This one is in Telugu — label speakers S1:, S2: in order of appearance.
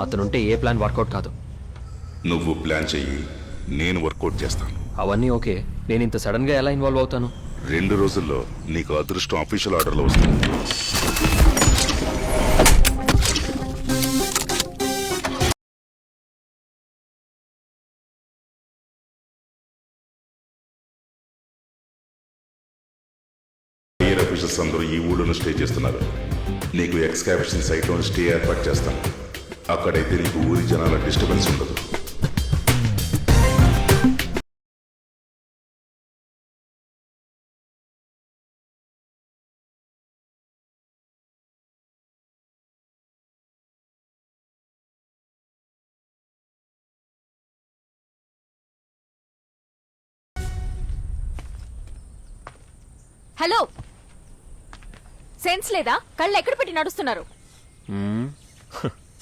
S1: అతనుంటే ఏ ప్లాన్ వర్కౌట్ కాదు.
S2: నువ్వు ప్లాన్ చెయ్యి నేను వర్కౌట్ చేస్తాను.
S1: అవన్నీ ఓకే నేను ఇంత సడన్గా ఎలా ఇన్వాల్వ్ అవుతాను?
S2: రెండు రోజుల్లో నీకు అదృష్టం అఫీషియల్ ఆర్డర్లో వస్తుంది. అందరూ ఈ ఊళ్ళోనే స్టే చేస్తున్నారు. నీకు ఎక్స్కావేషన్ సైట్లో స్టే ఏర్పాటు చేస్తాను. అక్కడైతే నీకు ఊరి జనాల డిస్టర్బెన్స్ ఉండదు.
S3: హలో. సెన్స్ లేదా? కళ్ళు ఎక్కడ పెట్టి నడుస్తున్నారు.